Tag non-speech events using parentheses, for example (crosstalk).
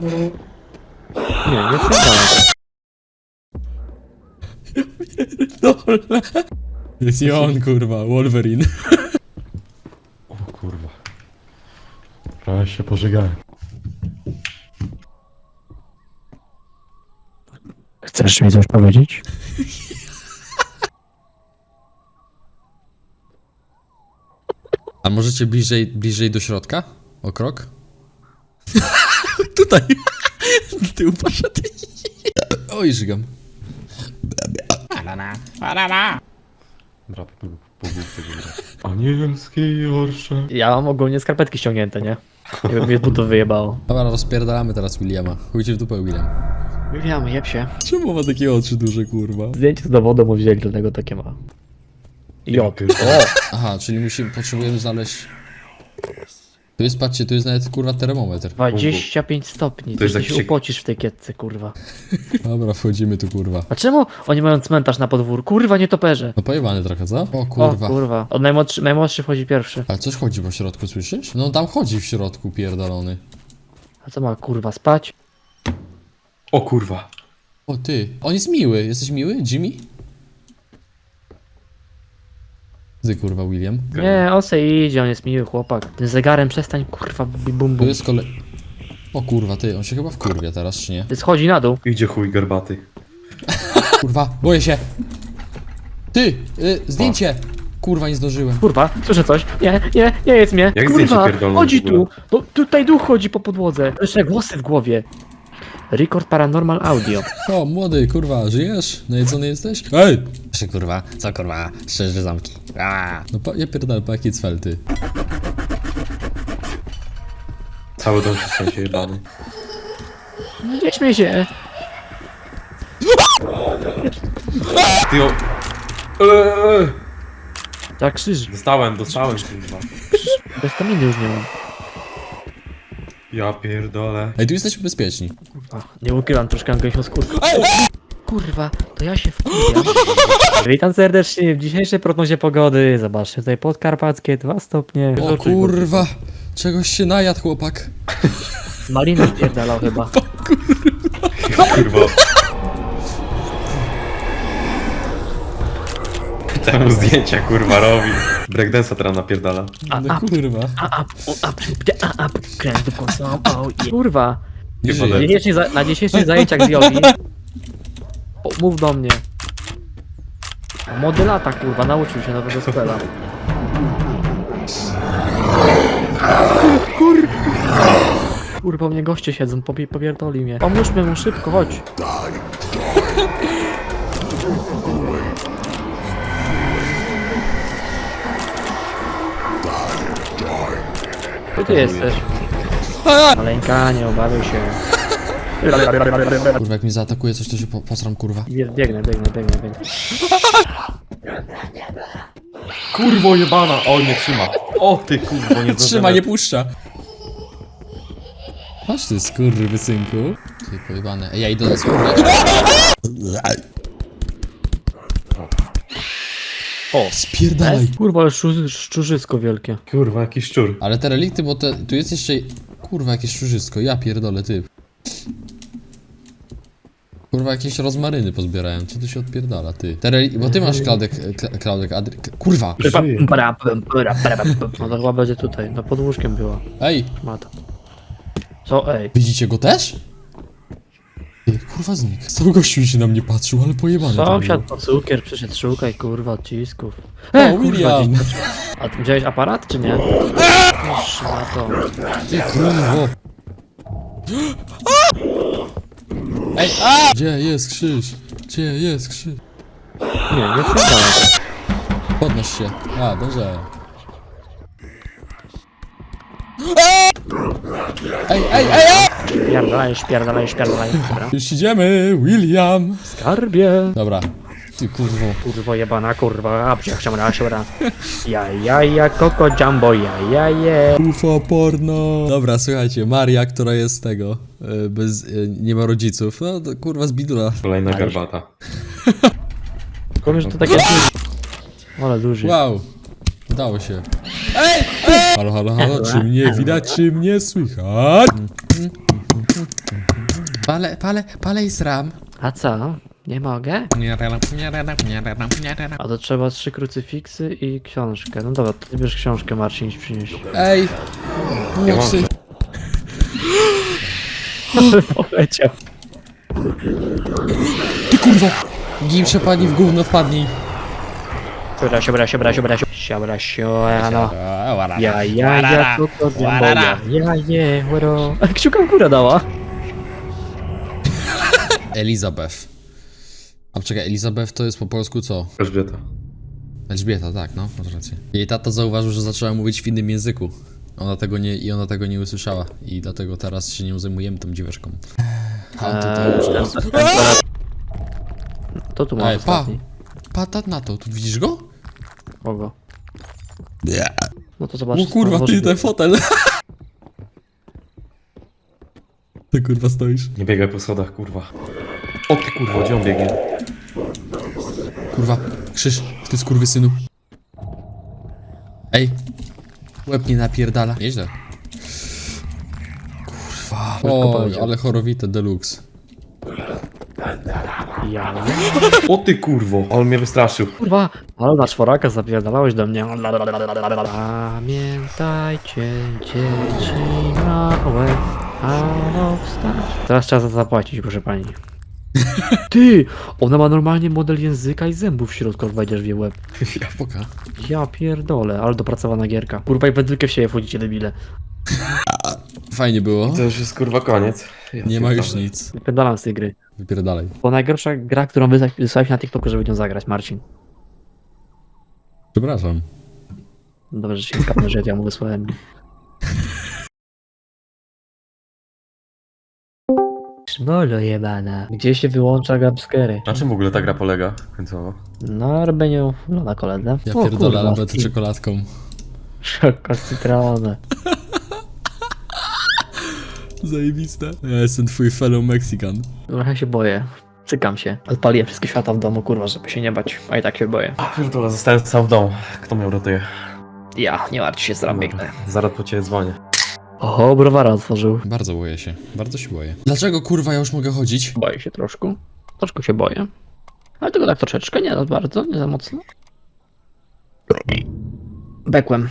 Nie, nie wpierdalaj. Jest i on, kurwa, Wolverine. O kurwa. Prawie się pożygałem. Chcesz mi coś powiedzieć? A możecie bliżej, bliżej do środka? O krok? (laughs) Tutaj. Do tyłu poszedł. Oj, żygam. Pół tego gra. Anielski orsze. Ja mam ogólnie skarpetki ściągnięte, nie? Jakby mnie butów wyjebało. Dobra, rozpierdalamy teraz Williama. Chujcie w dupę, William. William, jeb się. Czemu ma takie oczy duże, kurwa? Zdjęcie z dowodu mu wzięli, dlatego takie ma. J. O! Aha, czyli musimy, potrzebujemy znaleźć... Tu jest, patrzcie, tu jest nawet, kurwa, termometr. 25 stopni. To jest Ty jakiś- się upocisz w tej kietce, kurwa. Dobra, wchodzimy tu, kurwa. A czemu oni mają cmentarz na podwórku? Kurwa, nie toperze. No pojebany trochę, co? O O, kurwa. kurwa. Od najmłodszy, najmłodszy wchodzi pierwszy. Ale coś chodzi po środku, słyszysz? No tam chodzi w środku, pierdolony. A co ma, kurwa, spać? O kurwa. O ty, on jest miły. Jesteś miły, Jimmy? Ty kurwa, William. Nie, on se idzie, on jest miły chłopak. Tym zegarem przestań, kurwa, bum Tu bum. jest kole... O kurwa, ty, on się chyba wkurwia teraz, czy nie? Schodzi na dół. Idzie chuj garbaty. (laughs) Kurwa, boję się! Ty, y, zdjęcie! Kurwa, nie zdążyłem. Kurwa, słyszę coś. Nie, nie, nie jest mnie. Jak zdjęcie Kurwa, pierdolone chodzi w ogóle? tu. No, tutaj duch chodzi po podłodze. Słyszę głosy w głowie. Record Paranormal Audio. (laughs) O, młody, kurwa, żyjesz? Najedzony jesteś? Ej! Czy kurwa, co kurwa, szczerze zamki. No pa, ja pierdolę, po jakie cwelty. Cały dom się stanie się jebany. Nie śmiej się. Ty o... Eee, Tak krzyż. Dostałem, dostałem kurwa. Bez staminy już nie mam. Ja pierdolę. Ej, tu jesteśmy bezpieczni. Nie ukrywam troszkę gęsią skórkę. Kurwa, to ja się wkurwiam. (laughs) Witam serdecznie w dzisiejszej prognozie pogody. Zobaczcie tutaj podkarpackie 2 stopnie. O kurwa, czegoś się najadł chłopak. Malina spierdalał chyba. (laughs) Kurwa. Temu zdjęcia kurwa robi. Breakdance'a teraz napierdala. A, No a, kurwa. a, a, a, a, a, kręć do końca. o, je. Kurwa, Nie dzisiejszych za- na dzisiejszych zajęciach z jogi. Mów do mnie. Młody lata, kurwa, nauczył się nowego spela. Kur... Kurwa, mnie goście siedzą, popie- popierdoli mnie. Pomóżmy mu szybko, chodź. Gdzie ty jesteś? Maleńka, nie obawiaj się. Kurwa, jak mi zaatakuje coś, to się po, posram, kurwa. Bie- Biegnę, biegnę, biegnę, biegnę. Kurwo jebana! O, nie trzyma. O ty kurwo, nie Trzyma, nie puszcza. Chodź ty, skurwy synku. Ty pojebane. Ej, ja idę do skóry. O, Spierdalaj. Kurwa, ale szczurzy, szczurzysko wielkie. Kurwa, jakiś szczur. Ale te relikty, bo te, tu jest jeszcze... Kurwa, jakieś szczurzysko, ja pierdolę, ty. Kurwa, jakieś rozmaryny pozbierałem, co tu się odpierdala, ty. Te relikty, bo ty masz Klaudek, Kla- Klaudek, Adry... Kurwa! Żyje. No to chyba będzie tutaj, no pod łóżkiem była. Ej, Mata. Co, ej? widzicie go też? Ty, kurwa znikł. Z tego gościu się na mnie patrzył, ale pojebane to Sąsiad po cukier przyszedł, szukaj kurwa odcisków. O, E, kurwa, William! A ty widziałeś aparat, czy nie? Szmato. Ty, kurwo! Ej, a! Gdzie jest krzyż? Gdzie jest krzyż? Nie, nie wpierdalaj. Podnoś się. A, dobrze. Ej, ej, ej, ej! Pierdalaj, pierdalaj, pierdalaj. Dobra. Już idziemy, William. Skarbie. Dobra. Ty kurwo. Kurwo jebana, kurwa, a psiach raz, raz. Ja, ja, ja, koko jumbo, ja, ja, je. UFO porno. Dobra, słuchajcie, Maria, która jest z tego, bez, e, nie ma rodziców, no to kurwa z bidula. Kolejna garbata. (laughs) Tylko, że to takie duże. (laughs) Ale duży. Wow, udało się. Ej, ej! Halo, halo, halo, czy mnie widać, czy mnie słychać? Pale, pale, pale i sram. A co? Nie mogę? A to trzeba trzy krucyfiksy i książkę. No dobra, to ty bierz książkę Marcin przynieść. Ej! Pomocy! Poleciał. Ty kurwo! Gim przepadnij w gówno, wpadnij. Siobra, siobra, siobra, siobra, siobra, siobra, no. Ja, ja, ja, to to moja. Ja, je, wero. Kciuka w górę dała. Elizabeth. A czekaj, Elizabeth to jest po polsku co? Elżbieta. Elżbieta, tak, no, masz rację. Jej tata zauważył, że zaczęła mówić w innym języku. Ona tego nie, i ona tego nie usłyszała. I dlatego teraz się nią zajmujemy, tą dzieweczką. Eee, to tu mam Ej, pa! ostatni. Patat na to, tu widzisz go? Kogo? No to zobacz. O kurwa, ty, ten fotel! (laughs) Ty kurwa stoisz. Nie biegaj po schodach, kurwa. O ty kurwa, gdzie on biegnie? Kurwa, krzyż, ty skurwysynu. Ej, łeb nie napierdala. Nieźle. Kurwa, o, powiedział. ale chorowite deluxe. Ja. O ty kurwo, on mnie wystraszył. Kurwa, ale na czworaka zapierdalałeś do mnie. Pamiętajcie, dzieci małe, ano wstać. Teraz trzeba za zapłacić, proszę pani. (laughs) Ty! Ona ma normalnie model języka i zębów w środku, jak wejdziesz w jej łeb. (laughs) Ja poka. Ja pierdolę, ale dopracowana gierka. Kurwa i we dwójkę w siebie wchodzicie, debile. (laughs) Fajnie było. To już jest kurwa koniec. Ja Nie ma już pierdolę. nic. Wypędalam z tej gry. Wypierdalaj. To najgorsza gra, którą wysłałeś wysłałeś na TikToku, żeby nią zagrać, Marcin. Przepraszam. Dobrze, że się kapnę, że ja mu wysłałem. Szmolo jebana. Gdzie się wyłącza gapskery? Na czym w ogóle ta gra polega końcowo? Na robieniu na koledze. Ja pierdolę, będę czekoladką. Szoko z cytrony. (laughs) Zajebiste. Ja jestem twój fellow Mexican. Trochę się boję. Cykam się. Odpaliłem wszystkie świata w domu, kurwa, żeby się nie bać. A i tak się boję. A pierdolę, zostałem sam w domu. Kto mnie uratuje? Ja, nie martw się, zaraz biegnę. Zaraz po ciebie dzwonię. Oho, browara otworzył. Bardzo boję się. Bardzo się boję. Dlaczego kurwa ja już mogę chodzić? Boję się troszkę. Troszkę się boję. Ale tylko tak troszeczkę, nie za bardzo, nie za mocno. Bekłem.